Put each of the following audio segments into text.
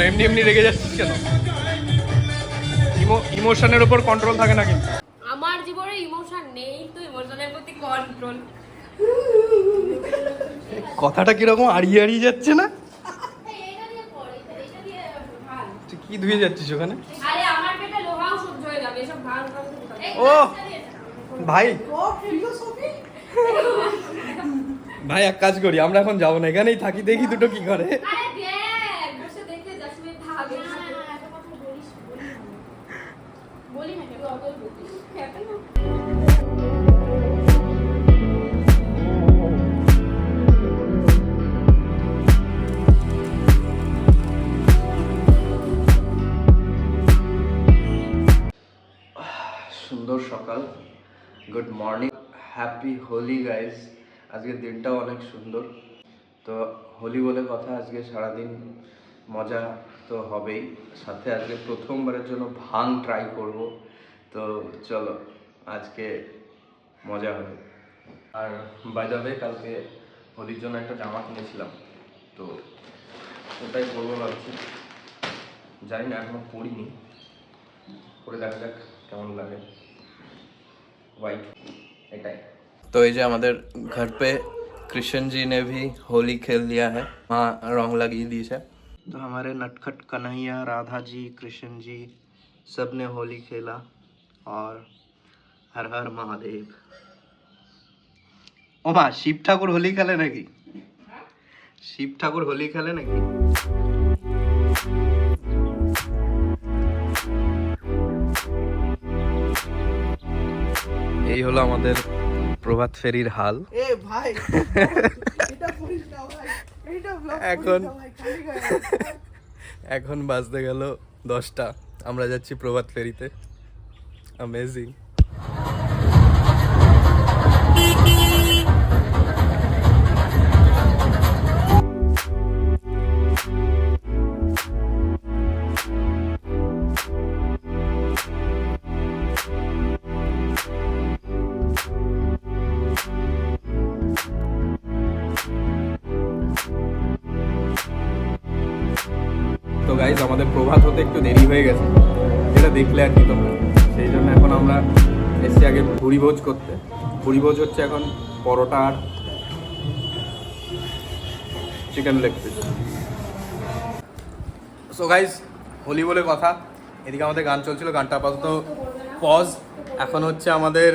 এমনি এমনি রেগে যাচ্ছিস কেন? ইমোশনের উপর কন্ট্রোল থাকে না কিন্তু। আমার জীবনে ইমোশন নেই তো ইমোশনের প্রতি কন্ট্রোল কথাটা কীরকম আড়িয়ে আড়িয়ে যাচ্ছে না? কি ধুয়ে যাচ্ছিস ওখানে? হয়ে ও! ভাই। ভাই এক কাজ করি আমরা এখন যাব না এখানেই থাকি দেখি দুটো কি করে। Good morning happy Holi guys আজকের দিনটাও অনেক সুন্দর। তো হোলি বলে কথা আজকে সারাদিন মজা তো হবেই। সাথে আজকে প্রথমবারের জন্য ভাং ট্রাই করব। তো চলো, আজকে মজা হবে। আর বাই দ্য ওয়ে কালকে হোলির জন্য একটা জামা কিনেছিলাম। তো ওটাই পরবো ভাবছি। জানি না, এখনও পরিনি। করে দেখা যাক কেমন লাগে। वाइट एटाई तो ये जो हमारे घर पे कृष्ण जी ने भी होली खेल लिया है वहाँ रंग लगी दी है तो हमारे नटखट कन्हैया राधा जी कृष्ण जी सब ने होली खेला और हर हर महादेव ও মা শিব ঠাকুর হোলি খেলে নাকি শিব ঠাকুর হোলি খেলে নাকি এই হলো আমাদের প্রভাত ফেরির হাল। এখন এখন বাজতে গেল দশটা। আমরা যাচ্ছি প্রভাত ফেরিতে। অ্যামেজিং তো গাইজ আমাদের প্রভাত হতে একটু দেরি হয়ে গেছে। যেটা দেখলে আর কি তোমরা। সেই জন্য এখন আমরা এসছি আগে ভুড়িভোজ করতে। ভুড়িভোজ হচ্ছে এখন পরোটা আর chicken leg piece so guys Holi বলে কথা। এদিকে আমাদের গান চলছিল, গানটা আপাতত পজ এখন হচ্ছে আমাদের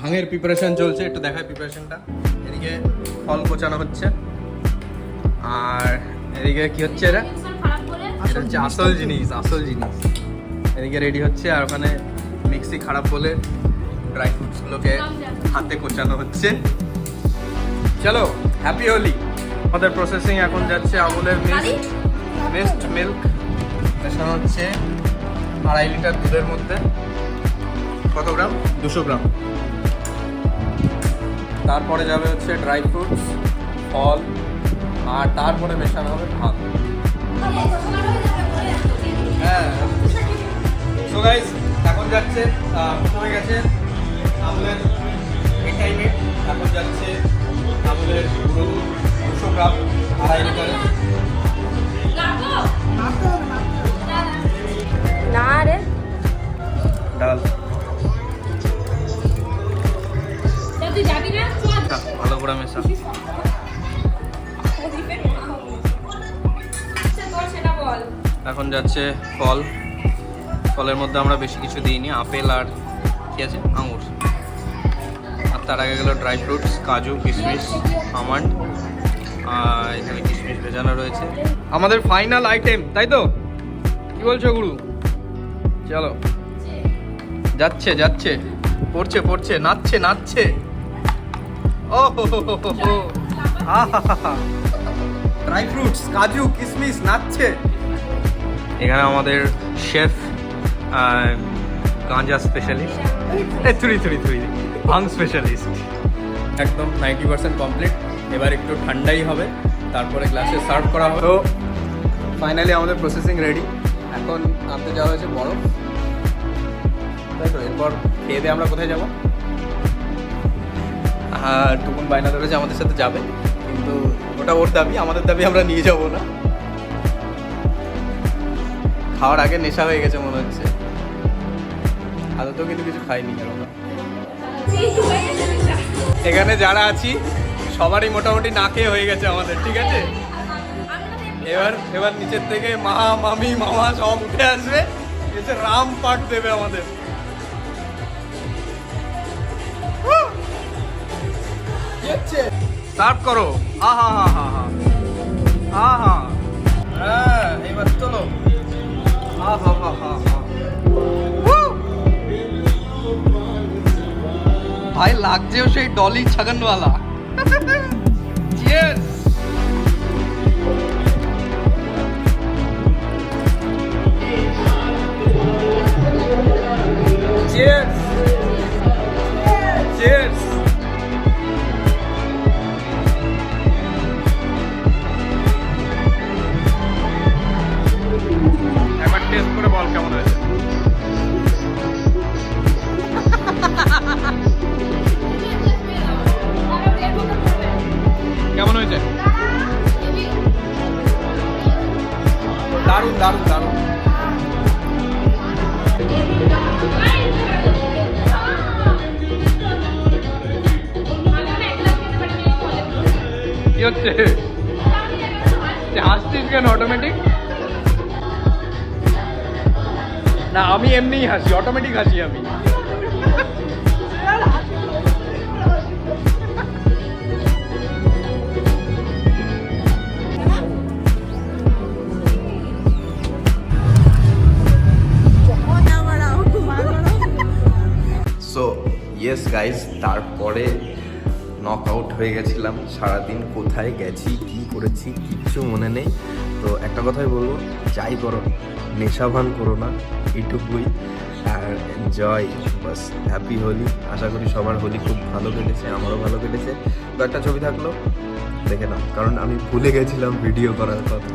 ভাঙের প্রিপারেশন চলছে। একটু দেখায় প্রিপারেশনটা এদিকে ফল কোচানো হচ্ছে। আর এদিকে কি হচ্ছে এটা এটা হচ্ছে আসল জিনিস আসল জিনিস। এদিকে রেডি হচ্ছে আর ওখানে মিক্সি খারাপ বলে ড্রাই ফ্রুটসগুলোকে হাতে কোচানো হচ্ছে। চলো হ্যাপি হোলি আমাদের প্রসেসিং এখন যাচ্ছে আমুলের মিস্ট মিস্ট মিল্ক মেশানো হচ্ছে আড়াই লিটার দুধের মধ্যে। কত গ্রাম? দুশো গ্রাম। তারপরে যাবে হচ্ছে ড্রাই ফ্রুটস ফল আর তারপরে মেশানো হবে ভাত হ্যাঁ। সো গাইস এখন যাচ্ছে প্রথমে গেছে? আমুলের এই টাইমে এখন যাচ্ছে আমুলের দুশো গ্রাম আড়াই লিটারে না রে। ডাল ভালো করে মেশা এখন যাচ্ছে ফল। ফলের মধ্যে আমরা বেশি কিছু দিইনি, আপেল আর কি আছে? আঙুর। আর তার আগে গেল ড্রাই ফ্রুটস, কাজু, কিশমিশ, আমন্ড, আর এখানে কিশমিশ ভেজানো রয়েছে। আমাদের ফাইনাল আইটেম, তাই তো? কি বলছো গুরু? চলো। যাচ্ছে যাচ্ছে। পড়ছে পড়ছে, নাচছে নাচছে। ও হো হো হো হো হো। আহা ড্রাই ফ্রুটস, কাজু, কিশমিশ, নাচছে। এখানে আমাদের শেফ গাঁজা স্পেশালিস্ট থুরি থুরি থুরি। ভাং স্পেশালিস্ট একদম নাইনটি পার্সেন্ট কমপ্লিট এবার একটু ঠান্ডাই হবে তারপরে গ্লাসে সার্ভ করা হবে। তো ফাইনালি আমাদের প্রসেসিং রেডি এখন আনতে যাওয়া হয়েছে বরফ। তাই তো এরপর খেয়ে দিয়ে আমরা কোথায় যাব? আর টুকুন বায়না ধরেছে আমাদের সাথে যাবে। কিন্তু ওটা ওর দাবি আমাদের দাবি আমরা নিয়ে যাব না। খাওয়ার আগে নেশা হয়ে গেছে মনে হচ্ছে। আদতেও কিন্তু কিছু খাইনি এখনও। এখানে যারা আছি, সবারই মোটামুটি না খেয়ে হয়ে গেছে আমাদের, ঠিক আছে? এবার এবার নিচের থেকে মা, মামি, মামা সব উঠে আসবে, এসে রাম পাঠ দেবে আমাদের। সার্ভ করো। আহা, হা হা হা। আহা। হ্যাঁ এবার চলো। ভাই লাগছেও সেই ডলি ছাগনওয়ালা চিয়ার্স দারুণ দারুণ দারুণ কি হচ্ছে হাসছিস কেন অটোমেটিক না আমি এমনিই হাসি অটোমেটিক হাসি আমি হয়ে গেছিলাম, সারাদিন কোথায় গেছি, কি করেছি, কিচ্ছু মনে নেই। তো একটা কথাই বলব, যাই করো, নেশাভান করো না এটুকুই আর এনজয় বাস হ্যাপি হোলি। আশা করি সবার হোলি খুব ভালো কেটেছে, আমারও ভালো কেটেছে। তো একটা ছবি থাকল, দেখে নাও, কারণ আমি ভুলে গেছিলাম ভিডিও করার কথা।